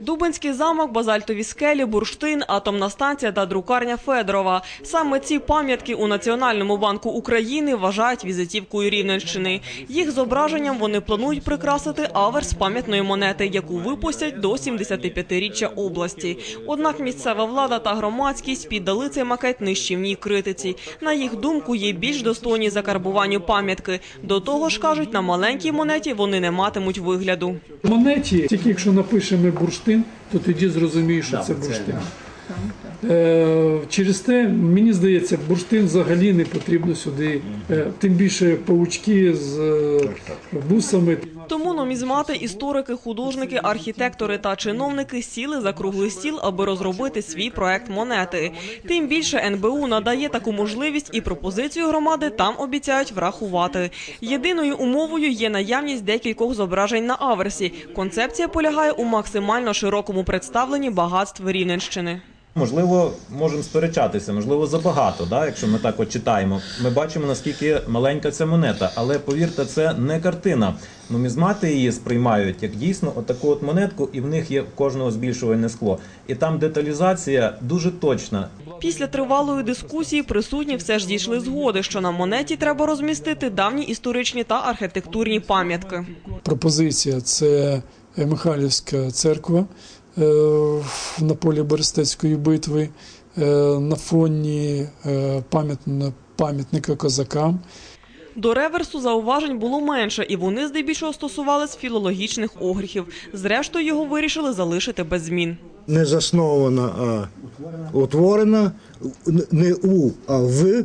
Дубинський замок, базальтові скелі, бурштин, атомна станція та друкарня Федорова. Саме ці пам'ятки у Національному банку України вважають візитівкою Рівненщини. Їх зображенням вони планують прикрасити аверс пам'ятної монети, яку випустять до 75-річчя області. Однак місцева влада та громадськість піддали цей макет нищівній критиці. На їх думку, є більш достойні закарбуванню пам'ятки. До того ж, кажуть, на маленькій монеті вони не матимуть вигляду. Монеті, тільки якщо напишемо бурштин, то тоді зрозумієш, що це бурштин. Е, через те, мені здається, бурштин взагалі не потрібно сюди, е, тим більше паучки з е, бусами. Тому нумізмати, історики, художники, архітектори та чиновники сіли за круглий стіл, аби розробити свій проект монети. Тим більше НБУ надає таку можливість і пропозицію громади там обіцяють врахувати. Єдиною умовою є наявність декількох зображень на аверсі. Концепція полягає у максимально широкому представленні багатств Рівненщини. Можливо, можемо сперечатися, можливо, забагато, да, якщо ми так от читаємо. Ми бачимо, наскільки маленька ця монета, але повірте, це не картина. Нумізмати її сприймають як дійсно отаку от монетку, і в них є в кожного збільшувальне скло. І там деталізація дуже точна. Після тривалої дискусії присутні все ж дійшли згоди, що на монеті треба розмістити давні історичні та архітектурні пам'ятки. Пропозиція це Михайлівська церква е, на полі Берестецької битви, е, на фоні е, пам'ятна- пам'ятника козакам. До реверсу зауважень було менше, і вони здебільшого стосувались філологічних огріхів. Зрештою, його вирішили залишити без змін. не заснована, а утворена не у, а в.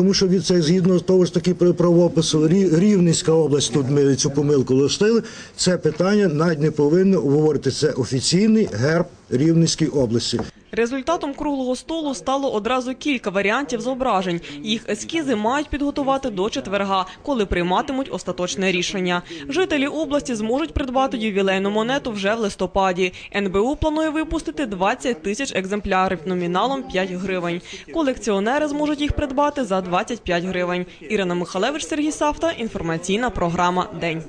Тому що від це згідно того ж таки правопису Рі- Рівненська область, тут ми цю помилку листили. Це питання навіть не повинно говорити. Це офіційний герб Рівненської області. Результатом круглого столу стало одразу кілька варіантів зображень. Їх ескізи мають підготувати до четверга, коли прийматимуть остаточне рішення. Жителі області зможуть придбати ювілейну монету вже в листопаді. НБУ планує випустити 20 тисяч екземплярів номіналом 5 гривень. Колекціонери зможуть їх придбати за 25 гривень. Ірина Михалевич, Сергій Савта. Інформаційна програма День.